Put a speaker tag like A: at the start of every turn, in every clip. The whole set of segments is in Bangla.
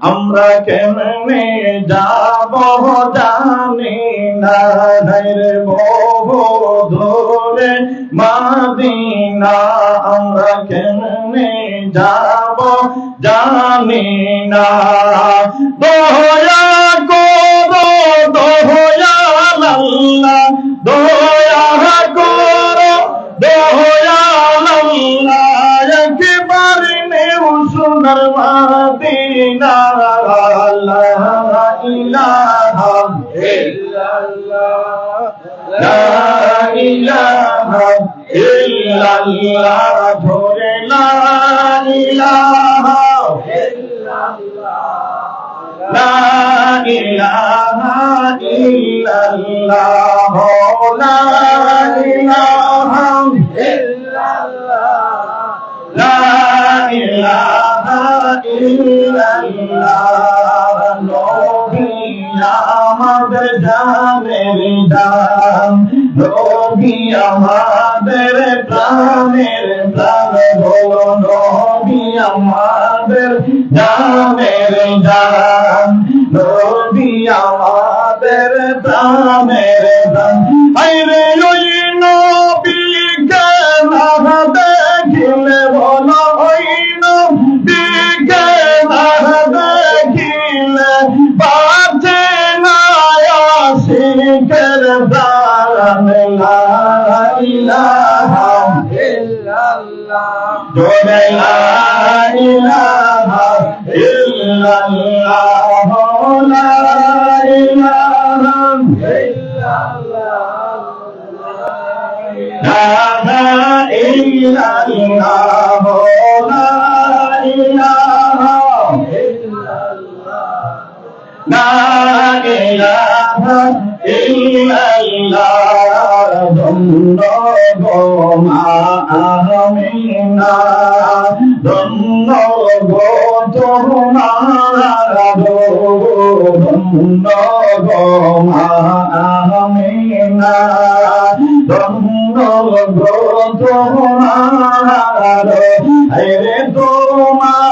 A: আমরা কেমনে যাব জানি না। রে দূরে মাদিনা আমরা কেমনে যাব জানি না। দয়া ইল্লাল্লাহ ধরে লা ইলাহা লা ইলাহা ইল্লাল্লাহ লা ইলাহা আমাদের জানের জান নবী আমাদের প্রাণের প্রাণ বলো নবী আমাদের জানের জান। নবী আমাদের প্রাণের প্রাণ illallah জোরে লা ইলাহা illallah লা ইলাহা illallah লা ইলাহা লা ইলাহা illallah লা ইলাহা illallah আমিনা ধন্য গো তোমার ধন্য গো আমিনা ধন্য গো তোমার তোমার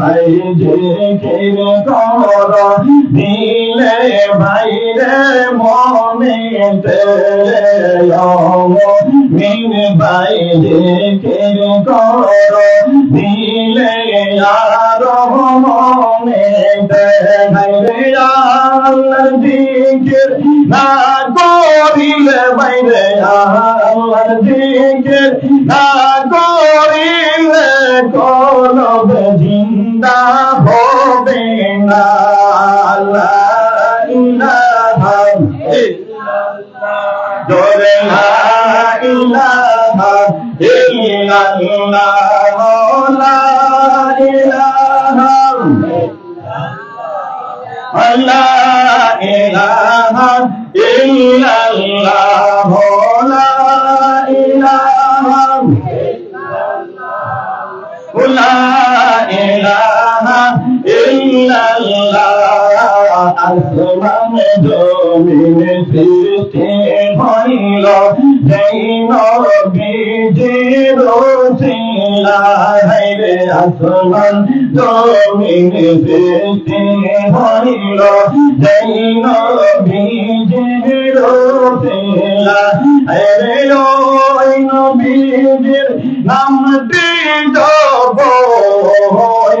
A: ভাই জিকির কর দিলে ভাইরে মনেতে মুমিন ভাই জিকির কর দিলে আর মনেতে ভাইরে আল্লাহর জিকির না করিলে বাইরে আল্লাহর জিকির না করিলে কলব জিন্দা হবে না। জোরে লা ইলাহা ইল্লাল্লাহ লা ইলাহা لا আসমান জমিন সৃষ্টি হইল যেই নবীজির রে আসমান জমিন সৃষ্টি হইল যেই নবীজির নামটি জপ ওই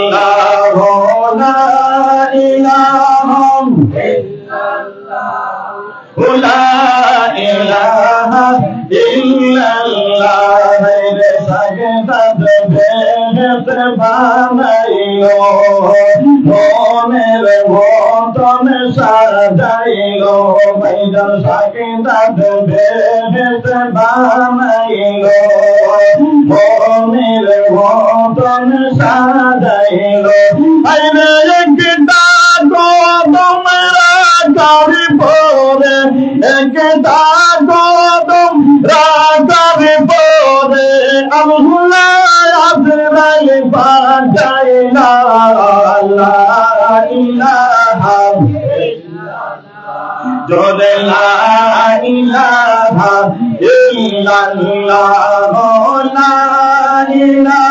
A: ইল্লাল্লাহ রে সাগদাদ বেহেত বানাইলো মনের মতন সাজাইলো ভাইজান সাগদাদ বেহেত বানাইলো মনের মতন সাজাইলো আইরে একটা গো তোমরা কারি পরে একটা গদম রাগারে পরে। আল্লাহ আজরাইল পাঠাইলা লা ইলাহা জোরে লা ইলাহা ইল্লাল্লাহ, লা ইলাহা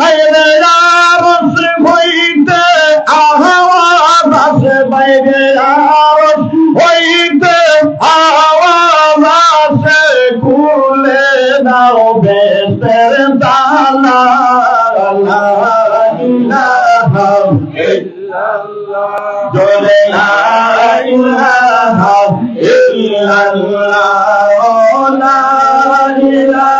A: জালা আইরে রাস হইতে আহাওয়াজ আসে বাইরে আওয়াজ হইতে আওয়াজ আসে খুলে দাও বেতের তালা লা ইলাহা জোরে লা ইলাহা ইল্লাল্লাহ লা ইলাহা